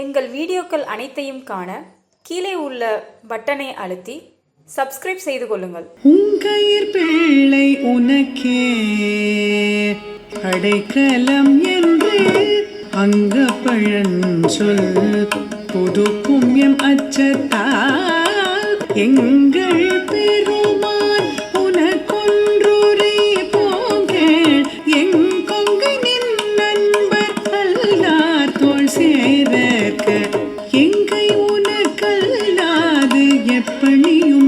எங்கள் வீடியோக்கள் அனைத்தையும் காண கீழே உள்ள பட்டனை அழுத்தி சப்ஸ்கிரைப் செய்து கொள்ளுங்கள். உங்கயிர் பிள்ளை உனக்கே. அடைக்கலம் என்று அங்க சொல். புதுக்கும் எம் அச்சத்தால் எங்கள் பெருமான்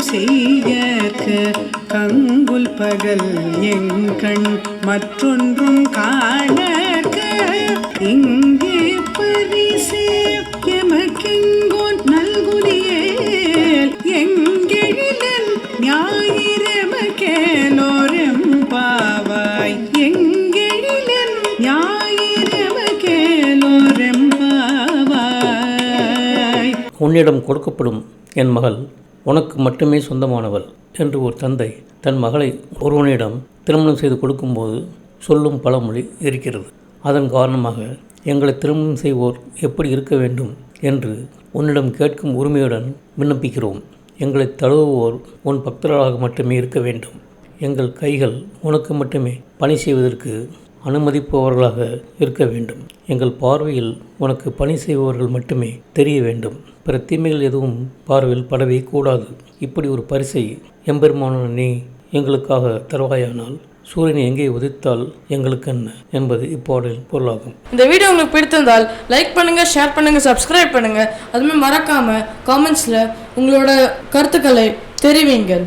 எப்பணியும் கங்குல் பகல் எங்கண் மற்றொன்றும் காணக்க. இங்கே பரிசே எமக்கெங்கோன் நல்குதியேல் எங்கெழிலன் ஞாயிறெம பாவாய். எங்கெழிலன் ஞாயிறெம பாவாய். உன்னிடம் கொடுக்கப்படும் என் மகள் உனக்கு மட்டுமே சொந்தமானவள் என்று ஒரு தந்தை தன் மகளை ஒருவனிடம் திருமணம் செய்து கொடுக்கும்போது சொல்லும் பழமொழி இருக்கிறது. அதன் காரணமாக எங்களை திருமணம் செய்வோர் எப்படி இருக்க வேண்டும் என்று உன்னிடம் கேட்கும் உரிமையுடன் விண்ணப்பிக்கிறோம். எங்களை தழுவுவோர் உன் பக்தர்களாக மட்டுமே இருக்க வேண்டும். எங்கள் கைகள் உனக்கு மட்டுமே பணி செய்வதற்கு அனுமதிப்பவர்களாக இருக்க வேண்டும். எங்கள் பார்வையில் உனக்கு பணி செய்பவர்கள் மட்டுமே தெரிய வேண்டும். பிற தீமைகள் எதுவும் பார்வையில் படவே கூடாது. இப்படி ஒரு பரிசை எம்பெருமான நீ எங்களுக்காக தருவாயானால் சூரியன் எங்கே உதித்தால் எங்களுக்கு என்ன என்பது இப்பாடலின் பொருளாகும். இந்த வீடியோ உங்களுக்கு பிடித்திருந்தால் லைக் பண்ணுங்க ஷேர் பண்ணுங்க சப்ஸ்கிரைப் பண்ணுங்க. அதுமாதிரி மறக்காம காமெண்ட்ஸ்ல உங்களோட கருத்துக்களை தெரிவிங்கள்.